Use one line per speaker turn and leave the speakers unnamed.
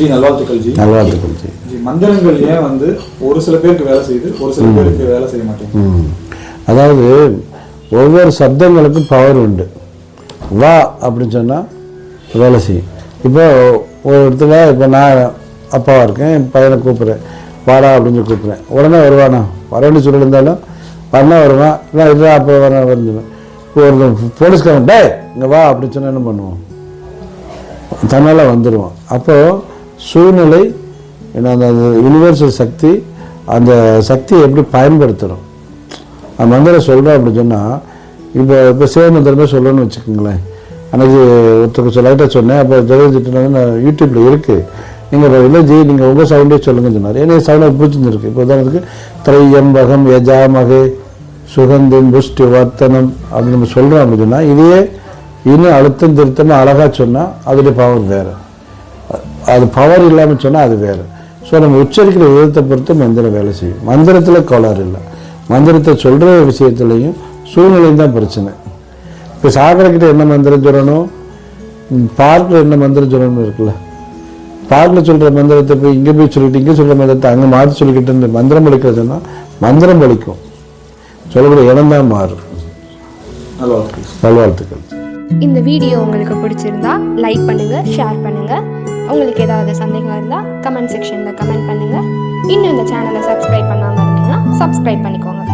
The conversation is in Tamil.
ஜி நல்வாழ்த்துக்கள் ஜி
நல்வாழ்த்துக்கள் ஜி
ஜி மந்திரங்கள் ஏன் வந்து ஒரு சில பேருக்கு வேலை செய்யுது ஒரு சில பேருக்கு வேலை செய்ய மாட்டேங்குது.
அதாவது ஒவ்வொரு சப்தங்களுக்கும் பவர் உண்டு. வா அப்படின்னு சொன்னால் வேலை செய்யும். இப்போ ஒரு இடத்துல இப்போ நான் அப்பாவாக இருக்கேன் என் பையனை கூப்பிட்றேன். வாடா அப்படின்னு கூப்பிட்றேன். உடனே வருவானா? வரேன்னு சொல்லியிருந்தாலும் வரனா வருவான் இல்லை இல்லை அப்போ வர வந்துடுவேன் இப்போ ஒரு போலீஸ்காரன் டே இங்கே வா அப்படின்னு சொன்னால் என்ன பண்ணுவோம் தன்னால் வந்துடுவான் அப்போது சூழ்நிலை என்ன அந்த யூனிவர்சல் சக்தி அந்த சக்தியை எப்படி பயன்படுத்துகிறோம் அந்த மந்திரம் சொல்கிறோம் அப்படின்னு சொன்னால் இப்போ இப்போ சிவ மந்திரமே சொல்லணும்னு வச்சுக்கோங்களேன். அன்றைக்கு ஒருத்தருக்கு சொல்ல லைட்டாக சொன்னேன் அப்போ தெரிஞ்சுட்டு நான் யூடியூப்பில் இருக்குது நீங்கள் இல்லை ஜி நீங்கள் உங்கள் சவுண்டே சொல்லுங்கன்னு சொன்னார். ஏன்னா சவுண்டாக பிடிச்சிருந்துருக்கு இப்போ உதாரணத்துக்கு திரையம்பகம் யஜாமகே சுகந்தம் புஷ்டி வர்த்தனம் அப்படின்னு நம்ம சொல்கிறோம் அப்படின்னு சொன்னால் இதையே இன்னும் அழுத்தம் திருத்தம் அழகாக சொன்னால் அதோடைய பாவம் வேறு. அது பவர் இல்லாமல் சொன்னால் அது வேறு. ஸோ நம்ம உச்சரிக்கிற விதத்தை பொறுத்து மந்திரம் வேலை செய்யும். மந்திரத்தில் கோளாறு இல்லை. மந்திரத்தை சொல்கிற விஷயத்துலையும் சூழ்நிலையும் தான் பிரச்சனை. இப்போ சாகரக்கிட்ட என்ன மந்திரம் சொல்லணும்? பார்க்கில் என்ன மந்திரம் சொல்லணும் இருக்குல்ல. பார்க்கில் சொல்கிற மந்திரத்தை போய் இங்கே போய் சொல்லிட்டு இங்கே சொல்கிற மந்திரத்தை அங்கே மாற்றி சொல்லிக்கிட்டு இந்த மந்திரம் பலிக்கிறதுன்னா மந்திரம் பலிக்கும் சொல்லக்கூடிய இடம் தான் மாறும்
நல்வாழ்த்துக்கள்.
இந்த வீடியோ உங்களுக்கு பிடிச்சிருந்தா லைக் பண்ணுங்க ஷேர் பண்ணுங்க. உங்களுக்கு ஏதாவது சந்தேகம் இருந்தால் கமெண்ட் செக்ஷனில் கமெண்ட் பண்ணுங்கள் இன்னும் இந்த சேனலை சப்ஸ்கிரைப் பண்ணாமல் இருந்தீங்கன்னா சப்ஸ்கிரைப் பண்ணிக்கோங்க.